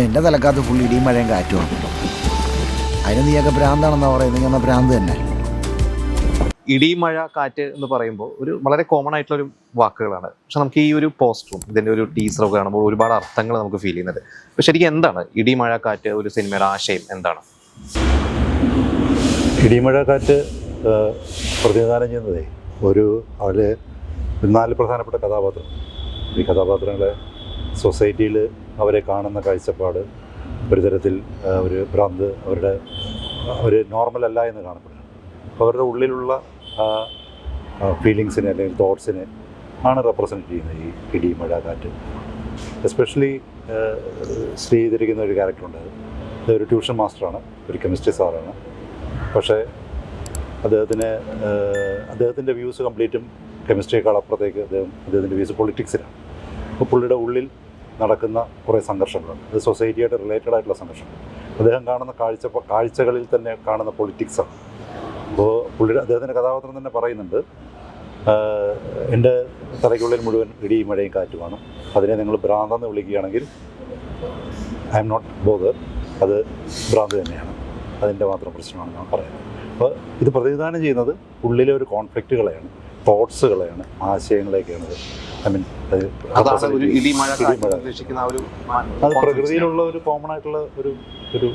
പിന്നെ എന്റെ തലക്കാത്ത ഫുൾ ഇടിയും മഴയും കാറ്റുമാണ്. അതിന് നീയൊക്കെ ഭ്രാന്താണെന്നാ പറയുന്നത്. എന്നാൽ ഭ്രാന്ത് തന്നെ. ഇടി മഴ കാറ്റ് എന്ന് പറയുമ്പോൾ ഒരു വളരെ കോമൺ ആയിട്ടുള്ള ഒരു വാക്കുകളാണ്. പക്ഷെ നമുക്ക് ഈ ഒരു പോസ്റ്ററും ഇതിന്റെ ഒരു ടീച്ചറൊക്കെ കാണുമ്പോൾ ഒരുപാട് അർത്ഥങ്ങൾ നമുക്ക് ഫീൽ ചെയ്യുന്നുണ്ട്. പക്ഷെ ശരിക്കും എന്താണ്? ഇടി മഴ കാറ്റ് ഒരു സിനിമയുടെ ആശയം എന്താണ്? ഇടിമഴ കാറ്റ് പ്രതിനിധാനം ചെയ്യുന്നതേ ഒരു അവരെ നാല് പ്രധാനപ്പെട്ട കഥാപാത്രം. ഈ കഥാപാത്രങ്ങളെ സൊസൈറ്റിയിൽ അവരെ കാണുന്ന കാഴ്ചപ്പാട് ഒരു തരത്തിൽ ഒരു ഭ്രാന്ത് അവരുടെ ഒരു നോർമൽ അല്ല എന്ന് കാണപ്പെടുന്നു. അപ്പോൾ അവരുടെ ഉള്ളിലുള്ള ഫീലിങ്സിനെ അല്ലെങ്കിൽ തോട്ട്സിനെ ആണ് റെപ്രസെന്റ് ചെയ്യുന്നത് ഈ ഇടി മഴ കാറ്റ്. എസ്പെഷ്യലി ശ്രീ ചെയ്തിരിക്കുന്ന ഒരു ക്യാരക്ടറുണ്ട് അത്. ഒരു ട്യൂഷൻ മാസ്റ്ററാണ് ഒരു കെമിസ്ട്രി സാറാണ് പക്ഷേ അദ്ദേഹത്തിന് അദ്ദേഹത്തിന്റെ വ്യൂസ് കംപ്ലീറ്റും കെമിസ്ട്രിയേക്കാൾ അപ്പുറത്തേക്ക് അദ്ദേഹം അദ്ദേഹത്തിന്റെ വ്യൂസ് പൊളിറ്റിക്സിലാണ് അപ്പോൾ പുള്ളിയുടെ ഉള്ളിൽ നടക്കുന്ന കുറേ സംഘർഷങ്ങളുണ്ട്. അത് സൊസൈറ്റിയായിട്ട് റിലേറ്റഡ് ആയിട്ടുള്ള സംഘർഷങ്ങൾ. അദ്ദേഹം കാണുന്ന കാഴ്ച കാഴ്ചകളിൽ തന്നെ കാണുന്ന പൊളിറ്റിക്സാണ് അപ്പോൾ പുള്ളിയുടെ അദ്ദേഹത്തിന്റെ കഥാപാത്രം തന്നെ പറയുന്നുണ്ട് എന്റെ തലയ്ക്കുള്ളിൽ മുഴുവൻ ഇടിയും മഴയും കാറ്റുമാണ് അതിനെ നിങ്ങൾ ഭ്രാന്തെന്ന് വിളിക്കുകയാണെങ്കിൽ ഐ എം നോട്ട് ബോധർ അത് ഭ്രാന്ത് തന്നെയാണ്. അതിന്റെ മാത്രം പ്രശ്നമാണ് ഞാൻ പറയുന്നത് അപ്പോൾ ഇത് പ്രതിനിധാനം ചെയ്യുന്നത് ഉള്ളിലെ ഒരു കോൺഫ്ലിക്റ്റുകളെയാണ് തോട്ട്സുകളെയാണ് ആശയങ്ങളെയൊക്കെയാണ്. ഐ മീൻ അത് പ്രകൃതിയിലുള്ള ഒരു കോമൺ ആയിട്ടുള്ള ഒരു ഒരു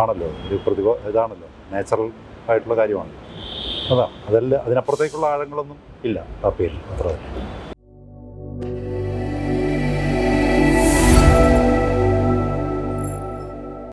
ആണല്ലോ. ഒരു പ്രതിഭ ഇതാണല്ലോ. നാച്ചുറൽ ആയിട്ടുള്ള കാര്യമാണ്. അതാ അതല്ല അതിനപ്പുറത്തേക്കുള്ള ആഴങ്ങളൊന്നും ഇല്ല. ആ പേരിൽ അത്ര